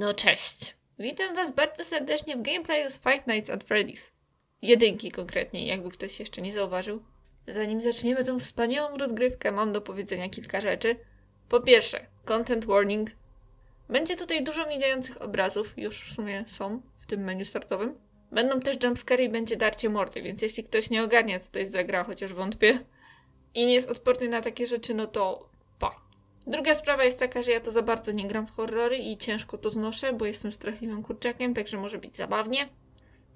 No cześć. Witam Was bardzo serdecznie w gameplayu z Five Nights at Freddy's. Jedynki konkretnie, jakby ktoś jeszcze nie zauważył. Zanim zaczniemy tą wspaniałą rozgrywkę, mam do powiedzenia kilka rzeczy. Po pierwsze, content warning. Będzie tutaj dużo migających obrazów, już w sumie są w tym menu startowym. Będą też jumpscary i będzie darcie mordy, więc jeśli ktoś nie ogarnia, co to jest za gra, chociaż wątpię, i nie jest odporny na takie rzeczy, no to. Druga sprawa jest taka, że ja to za bardzo nie gram w horrory i ciężko to znoszę, bo jestem strachliwym kurczakiem, także może być zabawnie.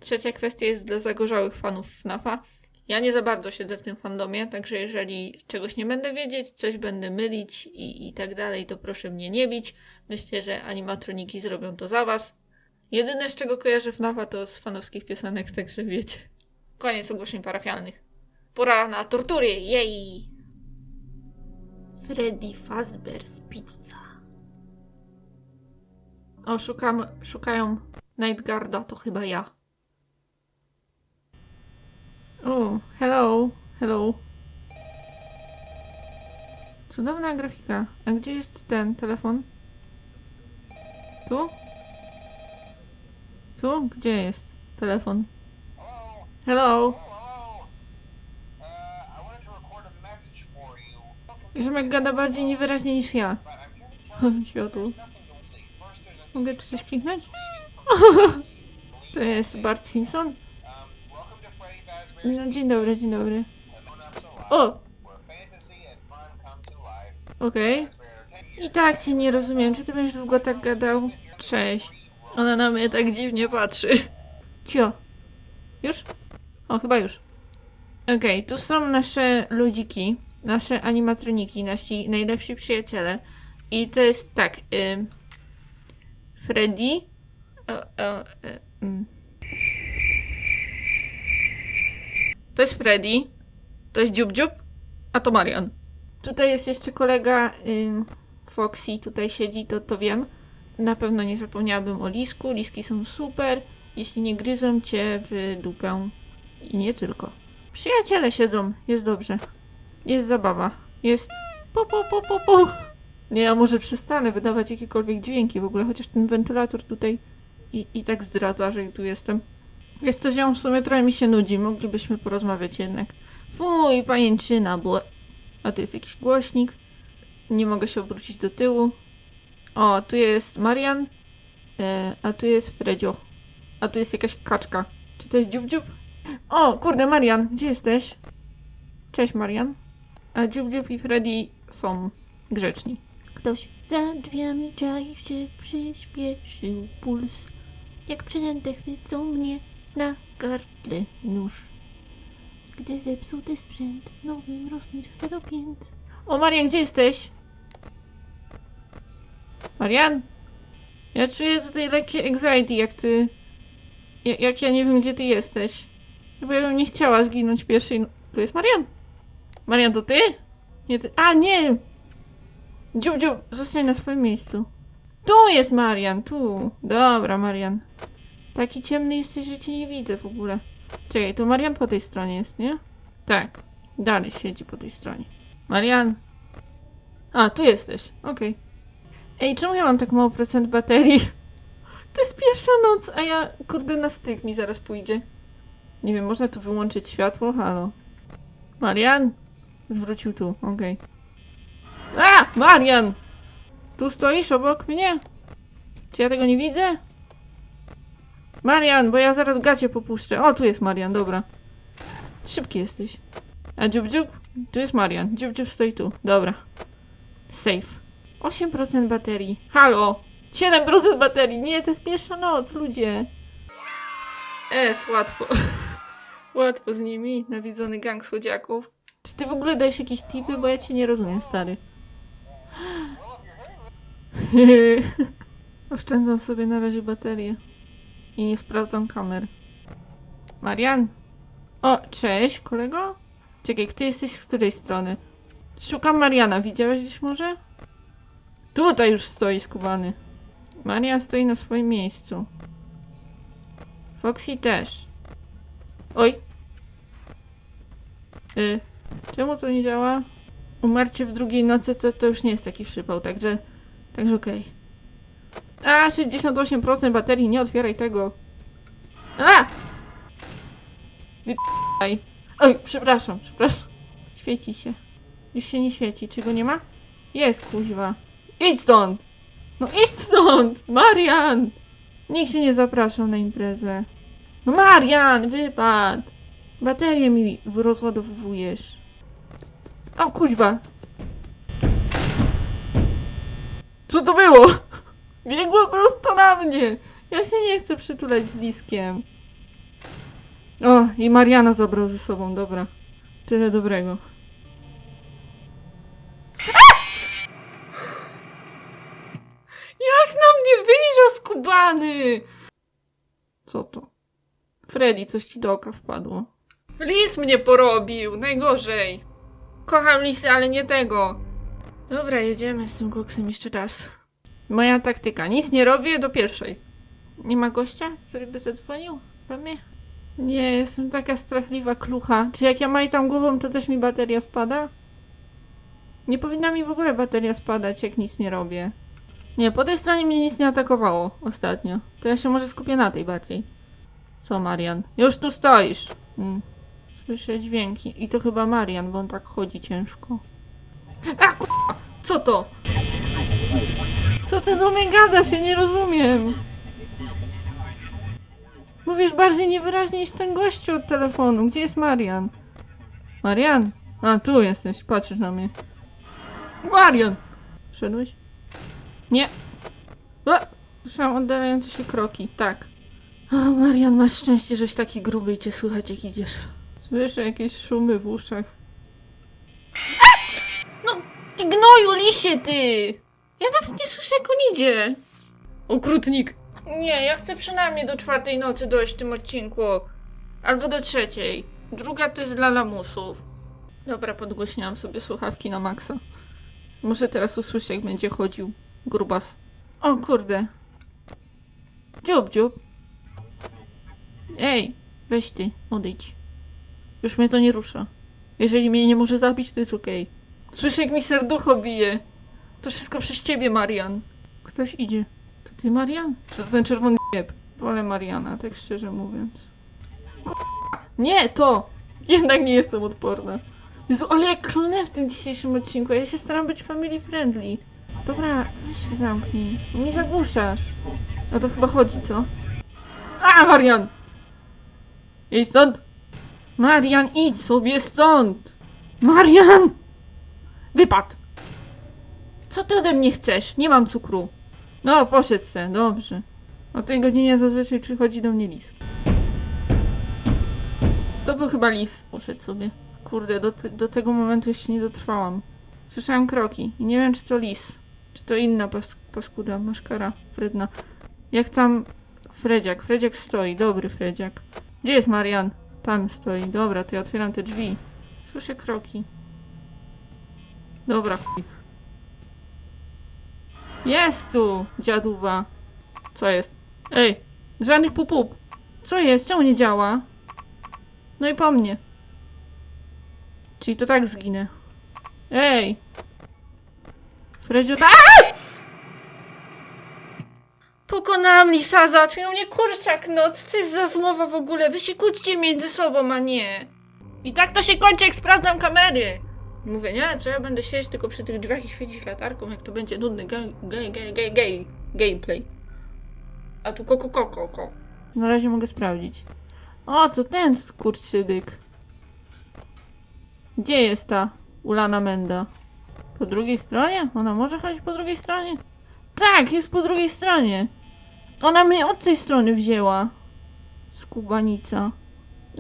Trzecia kwestia jest dla zagorzałych fanów FNAFa. Ja nie za bardzo siedzę w tym fandomie, także jeżeli czegoś nie będę wiedzieć, coś będę mylić i, i tak dalej, to proszę mnie nie bić. Myślę, że animatroniki zrobią to za was. Jedyne, z czego kojarzę FNAFa, to z fanowskich piosenek, także wiecie. Koniec ogłoszeń parafialnych. Pora na tortury, jej! Freddy Fazbear's Pizza. O, szukam, szukają Nightguarda, to chyba ja. O, hello, hello. Cudowna grafika. A gdzie jest ten telefon? Tu? Tu? Gdzie jest telefon? Hello. Hello. Uh, I wanted to record a message for you. Ziomek gada bardziej niewyraźnie niż ja. Światło. Mogę tu coś kliknąć? To jest Bart Simpson? No, dzień dobry, dzień dobry. O! Okej. Fazbear, I tak cię nie rozumiem. Czy ty będziesz długo tak gadał? Cześć. Ona na mnie tak dziwnie patrzy. Cio. Już? O, chyba już. Okej, tu są nasze ludziki, nasze animatroniki, nasi najlepsi przyjaciele. I to jest tak. Ym, Freddy. O, o, y, mm. To jest Freddy. To jest Dziub Dziub. A to Marian. Tutaj jest jeszcze kolega ym, Foxy, tutaj siedzi, to, to wiem. Na pewno nie zapomniałabym o Lisku. Liski są super. Jeśli nie gryzą cię w dupę. I nie tylko. Przyjaciele siedzą, jest dobrze. Jest zabawa. Jest pu pu pu pu pu. Nie, ja może przestanę wydawać jakiekolwiek dźwięki w ogóle, chociaż ten wentylator tutaj i, i tak zdradza, że tu jestem. Jest to ziom, w sumie trochę mi się nudzi, moglibyśmy porozmawiać jednak. Fuj, pajęczyna, ble. A tu jest jakiś głośnik. Nie mogę się obrócić do tyłu. O, tu jest Marian. E, a tu jest Fredzio. A tu jest jakaś kaczka. Czy to jest dziób dziób? O, kurde, Marian, gdzie jesteś? Cześć, Marian. A dziób i Freddy są grzeczni. Ktoś za drzwiami czaił się, przyspieszył puls. Jak przynęte chwycą mnie na gardle nóż. Gdy zepsuty sprzęt nowym rosnąć chce do pięt. O, Marian, gdzie jesteś? Marian? Ja czuję tutaj lekkie anxiety, jak ty... Ja- Jak ja nie wiem, gdzie ty jesteś. Bo ja bym nie chciała zginąć pierwszej... Tu jest Marian? Marian, to ty? Nie ty... A, nie! Dziób, dziób, zostań na swoim miejscu. Tu jest Marian, tu. Dobra, Marian. Taki ciemny jesteś, że cię nie widzę w ogóle. Czekaj, to Marian po tej stronie jest, nie? Tak. Dalej siedzi po tej stronie. Marian. A, tu jesteś. Okej. Ej, czemu ja mam tak mało procent baterii? To jest pierwsza noc, a ja, kurde, na styk mi zaraz pójdzie. Nie wiem, można tu wyłączyć światło? Halo. Marian? Zwrócił tu, okej. A! Marian! Tu stoisz obok mnie? Czy ja tego nie widzę? Marian, bo ja zaraz gacie popuszczę. O, tu jest Marian, dobra. Szybki jesteś. A dziób dziób? Tu jest Marian. Dziób dziób stoi tu. Dobra. Safe. 8% baterii. Halo! 7% baterii. Nie, to jest pierwsza noc, ludzie. Es, łatwo. łatwo z nimi. Nawidzony gang słodziaków. Czy ty w ogóle dajesz jakieś tipy? Bo ja cię nie rozumiem, stary. Oszczędzam sobie na razie baterię. I nie sprawdzam kamer. Marian? O, cześć, kolego? Czekaj, ty jesteś z której strony? Szukam Mariana, widziałeś gdzieś może? Tutaj już stoi skubany. Marian stoi na swoim miejscu. Foxy też. Oj. Y, czemu to nie działa? Umarcie w drugiej nocy to, to już nie jest taki przypał, także... Także okej. A, 68% baterii, nie otwieraj tego. A! Wypaj. Oj, przepraszam, przepraszam. Świeci się. Już się nie świeci. Czy go nie ma? Jest, kuźwa. Idź stąd! No idź stąd! Marian! Nikt się nie zapraszał na imprezę. No Marian, wypad! Baterię mi rozładowujesz. O kuźwa! Co to było? Biegło prosto na mnie! Ja się nie chcę przytulać z Liskiem. O, i Mariana zabrał ze sobą, dobra. Tyle dobrego. Jak na mnie wyjrzał skubany! Co to? Freddy, coś ci do oka wpadło. Lis mnie porobił, najgorzej. Kocham lisy, ale nie tego. Dobra, jedziemy z tym koksem jeszcze raz. Moja taktyka. Nic nie robię do pierwszej. Nie ma gościa, który by zadzwonił do mnie? Nie, jestem taka strachliwa klucha. Czy jak ja majtam głową, to też mi bateria spada? Nie powinna mi w ogóle bateria spadać, jak nic nie robię. Nie, po tej stronie mnie nic nie atakowało ostatnio. To ja się może skupię na tej bardziej. Co, Marian? Już tu stoisz. Mm. Słyszę dźwięki. I to chyba Marian, bo on tak chodzi ciężko. A k***a! Co to? Co ty do mnie gadasz? Ja nie rozumiem. Mówisz bardziej niewyraźnie niż ten gościu od telefonu. Gdzie jest Marian? Marian? A, tu jesteś. Patrzysz na mnie. Marian! Wszedłeś? Nie. A! Słyszałam oddalające się kroki. Tak. O, Marian, masz szczęście, żeś taki gruby i cię słychać jak idziesz. Słyszę jakieś szumy w uszach. No, ty gnoju, lisie, ty! Ja nawet nie słyszę, jak on idzie. Okrutnik. Nie, ja chcę przynajmniej do czwartej nocy dojść w tym odcinku. Albo do trzeciej. Druga to jest dla lamusów. Dobra, podgłośniałam sobie słuchawki na maksa. Muszę teraz usłyszeć, jak będzie chodził. Grubas. O kurde. Dziób, dziób. Ej, weź ty, odejdź. Już mnie to nie rusza. Jeżeli mnie nie może zabić, to jest okej. Słyszę, jak mi serducho bije. To wszystko przez ciebie, Marian. Ktoś idzie. To ty, Marian? Co to ten czerwony jeb? Wolę Mariana, tak szczerze mówiąc. Nie, to! Jednak nie jestem odporna. Jezu, ale jak klnę w tym dzisiejszym odcinku. Ja się staram być family friendly. Dobra, weź się zamknij. Nie zagłuszasz. No to chyba chodzi, co? A, Marian! Idź stąd! Marian, idź sobie stąd! Marian! Wypad! Co ty ode mnie chcesz? Nie mam cukru. No, poszedł se, dobrze. O tej godzinie zazwyczaj przychodzi do mnie lis. To był chyba lis. Poszedł sobie. Kurde, do, do tego momentu jeszcze nie dotrwałam. Słyszałam kroki i nie wiem, czy to lis. Czy to inna pas paskuda, maszkara, Fredna. Jak tam Fredziak? Fredziak stoi, dobry Fredziak. Gdzie jest Marian? Tam stoi. Dobra, to ja otwieram te drzwi. Słyszę kroki. Dobra, chuj. Jest tu, dziaduwa. Co jest? Ej, żadnych pupup. Co jest? Czemu nie działa? No i po mnie. Czyli to tak zginę. Ej! Fredziu, ta... Pokonałam lisa, załatwił mnie kurczak, no co jest za zmowa w ogóle? Wy się kłóćcie między sobą, a nie. I tak to się kończy, jak sprawdzam kamery. Mówię, nie, co ja będę siedzieć tylko przy tych drzwiach i świecić latarką, jak to będzie nudny gay, gay, gay, gay, gameplay. A tu koko, koko, koko. Na razie mogę sprawdzić. O, co ten skurczybyk? Gdzie jest ta ulana menda? Po drugiej stronie? Ona może chodzić po drugiej stronie? Tak, jest po drugiej stronie. Ona mnie od tej strony wzięła. Skubanica.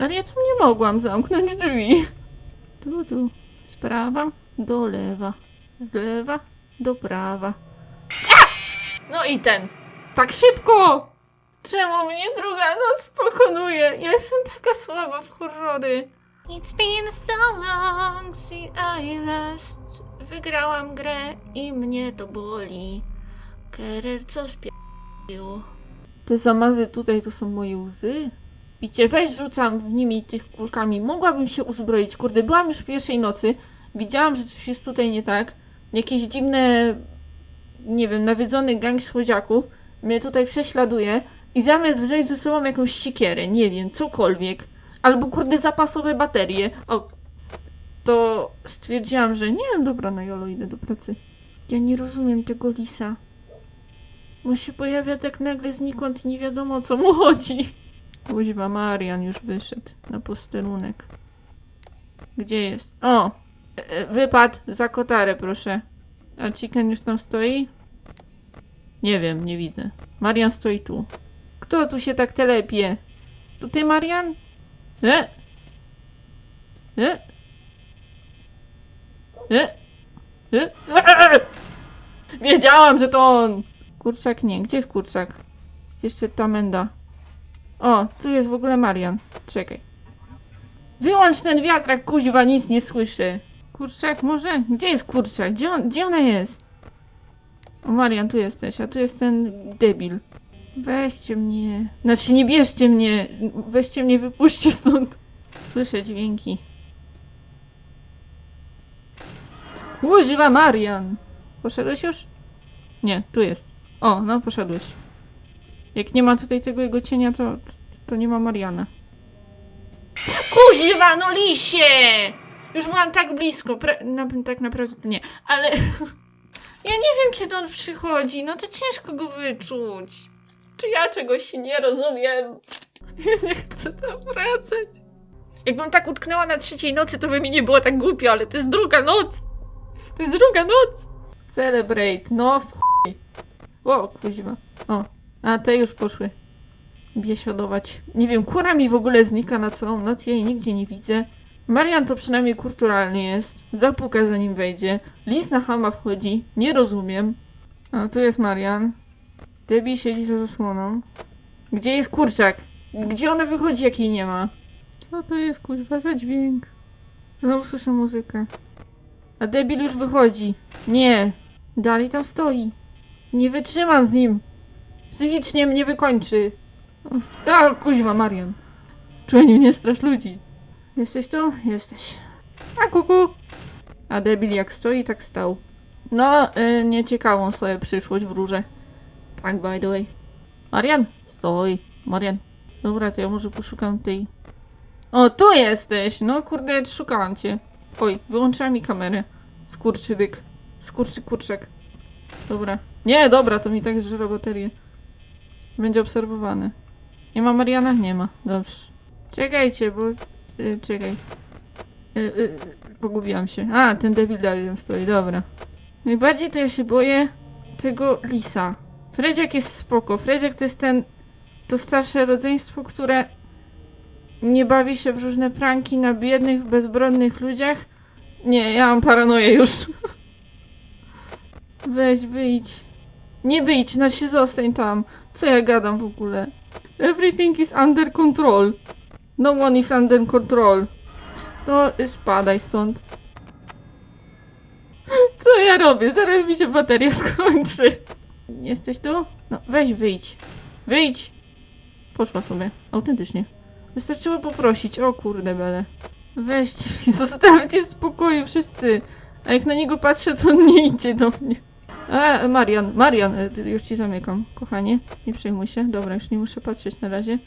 Ale ja tam nie mogłam zamknąć drzwi. Tu, tu. Z prawa do lewa. Z lewa do prawa. A! No i ten. Tak szybko! Czemu mnie druga noc pokonuje? Ja jestem taka słaba w horrory. It's been so long since I last wygrałam grę i mnie to boli. Kerer co spierdolił. Te zamazy tutaj to są moje łzy? Widzicie, weź rzucam w nimi tych kulkami. Mogłabym się uzbroić. Kurde, byłam już w pierwszej nocy. Widziałam, że coś jest tutaj nie tak. Jakieś dziwne, nie wiem, nawiedzony gang słodziaków mnie tutaj prześladuje i zamiast wziąć ze sobą jakąś sikierę, nie wiem, cokolwiek, albo kurde zapasowe baterie, o, to stwierdziłam, że nie dobra, no jolo, idę do pracy. Ja nie rozumiem tego lisa. On się pojawia tak nagle znikąd i nie wiadomo o co mu chodzi. Kuźwa, Marian już wyszedł na posterunek. Gdzie jest? O! e, e, Wypad za kotarę, proszę. A Chicken już tam stoi? Nie wiem, nie widzę. Marian stoi tu. Kto tu się tak telepie? To ty, Marian? E? E? E? E? E? Wiedziałam, że to on! Kurczak nie. Gdzie jest kurczak? Jest jeszcze ta menda. O, tu jest w ogóle Marian. Czekaj. Wyłącz ten wiatrak, kuźwa, nic nie słyszę. Kurczak, może? Gdzie jest kurczak? Gdzie, on, gdzie ona jest? O, Marian, tu jesteś, a tu jest ten debil. Weźcie mnie. Znaczy, nie bierzcie mnie. Weźcie mnie, wypuśćcie stąd. Słyszę dźwięki. Używa Marian. Poszedłeś już? Nie, tu jest. O, no poszedłeś. Jak nie ma tutaj tego jego cienia, to, to nie ma Mariana. Kuźwa, no lisie! Już byłam tak blisko. Pra- na, tak naprawdę to nie, ale... ja nie wiem, kiedy on przychodzi. No to ciężko go wyczuć. Czy ja czegoś nie rozumiem? Ja nie chcę tam wracać. Jakbym tak utknęła na trzeciej nocy, to by mi nie było tak głupio, ale to jest druga noc. To jest druga noc. Celebrate, no w. O, kuźwa. O, a te już poszły biesiadować. Nie wiem, kura mi w ogóle znika na całą noc, ja jej nigdzie nie widzę. Marian to przynajmniej kulturalny jest. Zapuka zanim wejdzie. Lis na hama wchodzi. Nie rozumiem. A tu jest Marian. Debbie siedzi za zasłoną. Gdzie jest kurczak? Gdzie ona wychodzi, jak jej nie ma? Co to jest kuźwa za dźwięk? Znowu słyszę muzykę. A debil już wychodzi. Nie. Dalej tam stoi. Nie wytrzymam z nim. Psychicznie mnie wykończy. A, kuźma, Marian. Członiu, nie strasz ludzi. Jesteś tu? Jesteś. A kuku. A debil jak stoi, tak stał. No, y, nieciekawą sobie przyszłość wróżę. Tak, by the way. Marian? Stoj. Marian. Dobra, to ja może poszukam tej... O, tu jesteś! No kurde, szukałam cię. Oj, wyłączyła mi kamerę. Skurczybyk. Skurczy kurczak. Dobra. Nie, dobra, to mi tak zżera baterię. Będzie obserwowany. Nie ma Mariana? Nie ma. Dobrze. Czekajcie, bo... Y, czekaj. Y, y, pogubiłam się. A, ten debil dalej stoi, dobra. Najbardziej to ja się boję tego lisa. Fredziak jest spoko. Fredziak to jest ten... To starsze rodzeństwo, które nie bawi się w różne pranki na biednych, bezbronnych ludziach. Nie, ja mam paranoję już. Weź, wyjdź. Nie wyjdź, znaczy zostań tam. Co ja gadam w ogóle? Everything is under control. No one is under control. No, spadaj stąd. Co ja robię? Zaraz mi się bateria skończy. Jesteś tu? No, weź wyjdź. Wyjdź! Poszła sobie. Autentycznie. Wystarczyło poprosić. O kurde bele. Weźcie zostawcie w spokoju wszyscy. A jak na niego patrzę, to on nie idzie do mnie. A, Marian, Marian, ty- już ci zamykam, kochanie. Nie przejmuj się. Dobra, już nie muszę patrzeć na razie.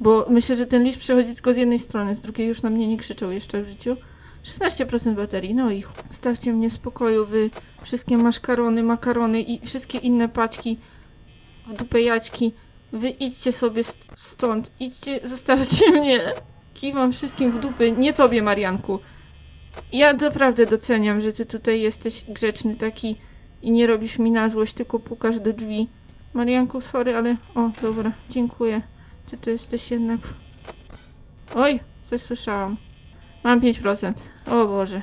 Bo myślę, że ten list przechodzi tylko z jednej strony, z drugiej już na mnie nie krzyczał jeszcze w życiu. 16% baterii, no i. Stawcie mnie w spokoju, wy wszystkie maszkarony, makarony i wszystkie inne paczki w dupę jaćki. Wy idźcie sobie st- stąd, idźcie, zostawcie mnie. Kiwam wszystkim w dupy, nie tobie, Marianku. Ja naprawdę doceniam, że ty tutaj jesteś grzeczny taki i nie robisz mi na złość, tylko pukasz do drzwi. Marianku, sorry, ale... O, dobra, dziękuję. Ty to jesteś jednak... Oj, coś słyszałam. Mam 5%. O Boże.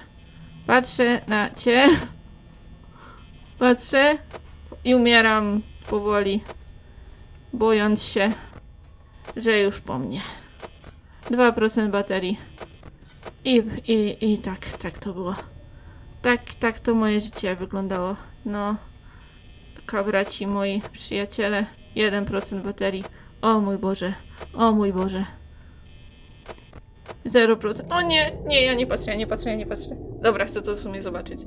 Patrzę na cię. Patrzę i umieram powoli. Bojąc się, że już po mnie. 2% baterii. I, i, I tak, tak to było. Tak, tak to moje życie wyglądało. No, kabraci moi przyjaciele. 1% baterii. O mój Boże, o mój Boże. 0%. O nie, nie, ja nie patrzę, ja nie patrzę, ja nie patrzę. Dobra, chcę to w sumie zobaczyć.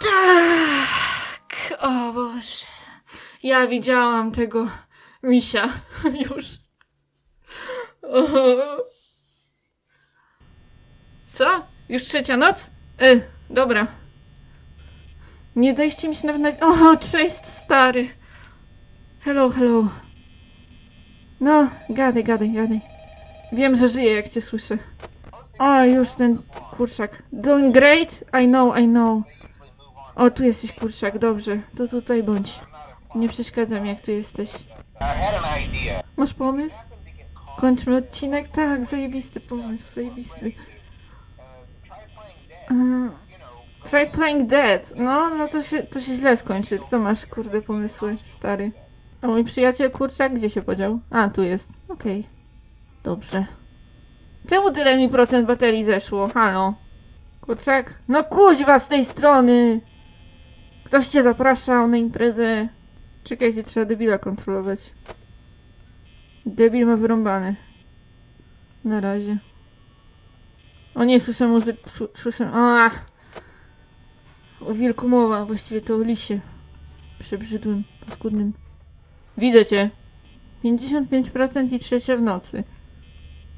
Tak! O Boże. Ja widziałam tego misia już. Co? Już trzecia noc? Y, dobra. Nie dajcie mi się nawet na... O, cześć stary. Hello, hello. No, gadaj, gadaj, gadaj. Wiem, że żyję, jak cię słyszę. O, już ten kurczak. Doing great? I know, I know. O, tu jesteś kurczak, dobrze. To tutaj bądź. Nie przeszkadzam, jak tu jesteś. Masz pomysł? Kończmy odcinek? Tak, zajebisty pomysł, zajebisty. Mm, Try playing dead. No, no to się, to się źle skończy. Co masz, kurde, pomysły, stary? A mój przyjaciel kurczak gdzie się podział? A, tu jest. Okej. Dobrze. Czemu tyle mi procent baterii zeszło? Halo? Kurczak? No kuźwa z tej strony! Ktoś cię zapraszał na imprezę. Czekajcie, trzeba debila kontrolować. Debil ma wyrąbany. Na razie. O nie, słyszę muzykę. Słyszę. Ach! O wilku mowa, właściwie to o lisie. Przebrzydłym, paskudnym. Widzę cię. 55% i trzecia w nocy.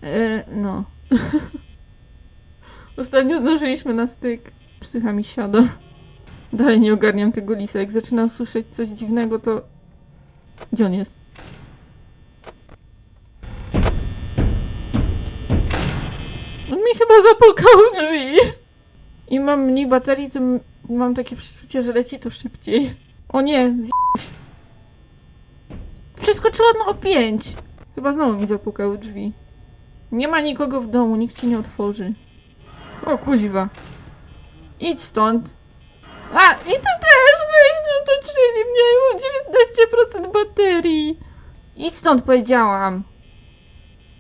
E, no. Ostatnio zdążyliśmy na styk. Psycha mi siada. Dalej nie ogarniam tego lisa. Jak zaczynam słyszeć coś dziwnego, to... Gdzie on jest? On mi chyba zapukał drzwi. I mam mniej baterii, to mam takie przeczucie, że leci to szybciej. O nie, zj***ś. Przeskoczyła no o pięć. Chyba znowu mi zapukał w drzwi. Nie ma nikogo w domu, nikt ci nie otworzy. O kuźwa. Idź stąd. A, i ty też weź, otoczyli mnie, mam 19% baterii. Idź stąd, powiedziałam.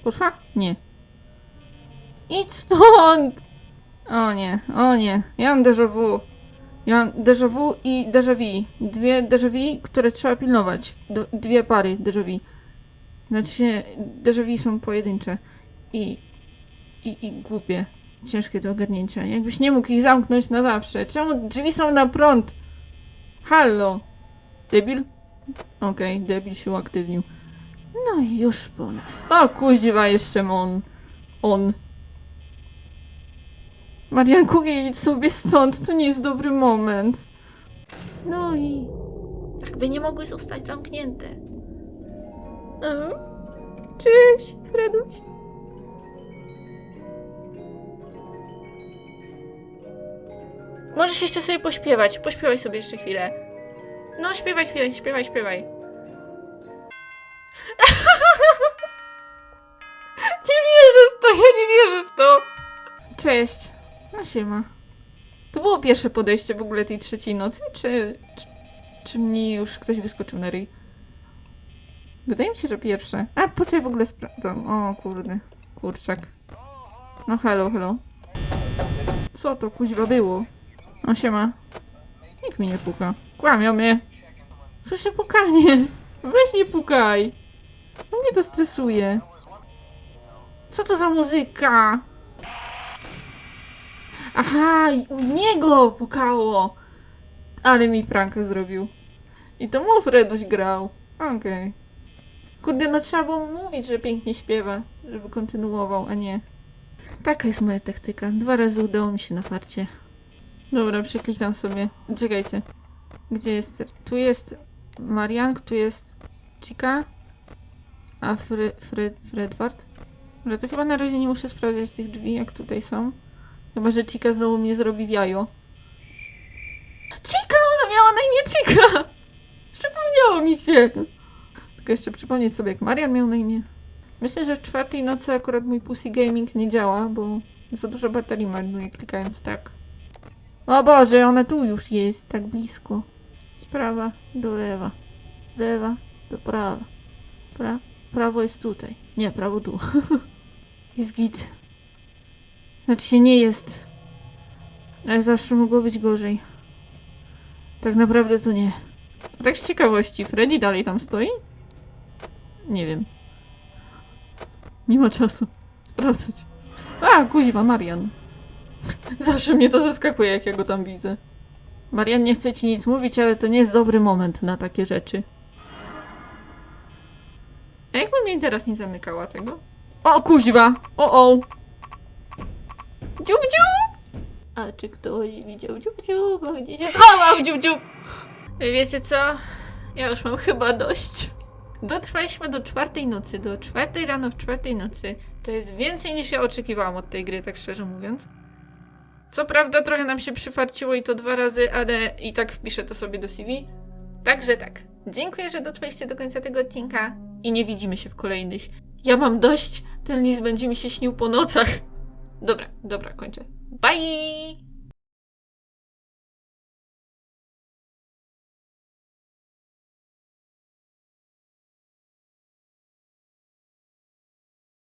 Poszła? Nie. Idź stąd! O nie, o nie. Ja mam déjà vu. Ja mam déjà vu i déjà vu. Dwie déjà vu, które trzeba pilnować. Do, dwie pary déjà vu. Znaczy déjà vu są pojedyncze. I, i, i głupie. Ciężkie do ogarnięcia. Jakbyś nie mógł ich zamknąć na zawsze. Czemu drzwi są na prąd? Hallo. Debil? Okej, debil się uaktywnił. No i już po nas. O kuźwa, jeszcze on. On. Marianku, idź sobie stąd, to nie jest dobry moment. No i... Jakby nie mogły zostać zamknięte. Cześć, Freduś. Możesz jeszcze sobie pośpiewać. Pośpiewaj sobie jeszcze chwilę. No, śpiewaj chwilę, śpiewaj, śpiewaj. nie wierzę w to, ja nie wierzę w to. Cześć. No siema. To było pierwsze podejście w ogóle tej trzeciej nocy, czy... Czy, czy mnie już ktoś wyskoczył na ryj? Wydaje mi się, że pierwsze. A, po w ogóle sprawdzam? O, kurde. Kurczak. No hello, hello. Co to kuźwa było? No siema. Nikt mi nie puka. Kłamią mnie. Słyszę pukanie. Weź nie pukaj. No mnie to stresuje. Co to za muzyka? Aha, u niego pukało. Ale mi prankę zrobił. I to mu Freduś grał. Okej. Kurde, no trzeba było mu mówić, że pięknie śpiewa, żeby kontynuował, a nie. Taka jest moja taktyka. Dwa razy udało mi się na farcie. Dobra, przeklikam sobie. Czekajcie. Gdzie jest? Tu jest Marian, tu jest Chica, a Fre Fred Fredward. Ale to chyba na razie nie muszę sprawdzać tych drzwi, jak tutaj są. Chyba, że Chica znowu mnie zrobi w jajo. Ona miała na imię Chica! Przypomniało mi się! Tylko jeszcze przypomnieć sobie, jak Marian miał na imię. Myślę, że w czwartej nocy akurat mój Pussy Gaming nie działa, bo za dużo baterii marnuje klikając tak. O Boże, ona tu już jest, tak blisko. Z prawa do lewa. Z lewa do prawa. Pra prawo jest tutaj. Nie, prawo tu. jest git. Znaczy się nie jest. Ale zawsze mogło być gorzej. Tak naprawdę to nie. A tak z ciekawości, Freddy dalej tam stoi? Nie wiem. Nie ma czasu sprawdzać. A, kuźwa, Marian. Zawsze mnie to zaskakuje, jak ja go tam widzę. Marian nie chce ci nic mówić, ale to nie jest dobry moment na takie rzeczy. A jakbym jej teraz nie zamykała tego? O, kuźwa! O, o! Dziub, dziub! A czy ktoś widział dziub, dziub? Gdzie się schował dziub, dziub? Wiecie co? Ja już mam chyba dość. Dotrwaliśmy do czwartej nocy, do czwartej rano w czwartej nocy. To jest więcej niż ja oczekiwałam od tej gry, tak szczerze mówiąc. Co prawda trochę nam się przyfarciło i to dwa razy, ale i tak wpiszę to sobie do CV. Także tak. Dziękuję, że dotrwaliście do końca tego odcinka i nie widzimy się w kolejnych. Ja mam dość, ten list będzie mi się śnił po nocach. Dobra, dobra, kończę. Bye!